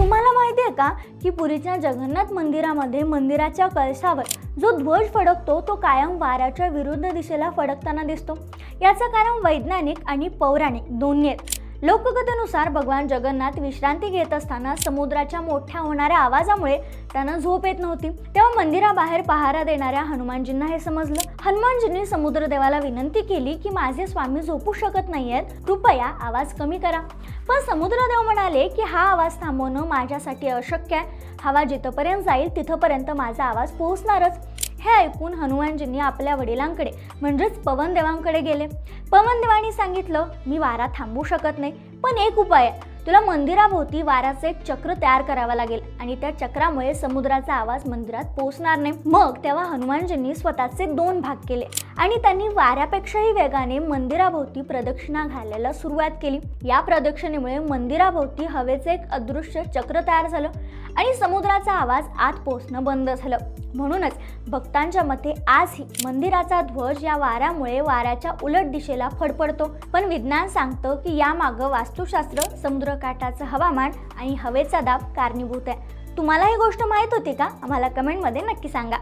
तुम्हाला माहिती आहे का की पुरीच्या जगन्नाथ मंदिरामध्ये मंदिराच्या कळसावर जो ध्वज फडकतो तो कायम वाऱ्याच्या विरुद्ध दिशेला फडकताना दिसतो. याचं कारण वैज्ञानिक आणि पौराणिक दोन्ही आहेत. लोककथेनुसार भगवान जगन्नाथ विश्रांती घेत असताना समुद्राच्या मोठ्या होणाऱ्या आवाजामुळे त्यांना झोप येत नव्हती. तेव्हा मंदिराबाहेर पहारा देणाऱ्या हनुमानजींना हे समजलं. हनुमानजींनी समुद्रदेवाला विनंती केली की माझे स्वामी झोपू शकत नाहीयेत. कृपया आवाज कमी करा. पण समुद्रदेव म्हणाले की हा आवाज थांबवणं माझ्यासाठी अशक्य आहे. हवा जिथपर्यंत जाईल तिथपर्यंत माझा आवाज पोहोचणारच. हे ऐकून हनुमानजींनी आपल्या वडिलांकडे म्हणजेच पवनदेवांकडे गेले. पवनदेवांनी सांगितलं मी वारा थांबू शकत नाही पण एक उपाय आहे. तुला मंदिराभोवती वाऱ्याचं एक चक्र तयार करावं लागेल आणि त्या चक्रामुळे समुद्राचा आवाज मंदिरात पोहोचणार नाही. मग तेव्हा हनुमानजींनी स्वतःचे दोन भाग केले. आणि त्यांनी वाऱ्यापेक्षाही वेगाने मंदिराभोवती प्रदक्षिणा घालायला सुरुवात केली. या प्रदक्षिणेमुळे मंदिराभोवती हवेचं एक अदृश्य चक्र तयार झालं आणि समुद्राचा आवाज आत पोचणं बंद झालं. म्हणूनच भक्तांच्या मते आजही मंदिराचा ध्वज या वाऱ्यामुळे वाऱ्याच्या उलट दिशेला फडफडतो. पण विज्ञान सांगतं की यामागं वास्तुशास्त्र समुद्रकाठाचं हवामान आणि हवेचा दाब कारणीभूत आहे. तुम्हाला ही गोष्ट माहीत होती का? आम्हाला कमेंटमध्ये नक्की सांगा.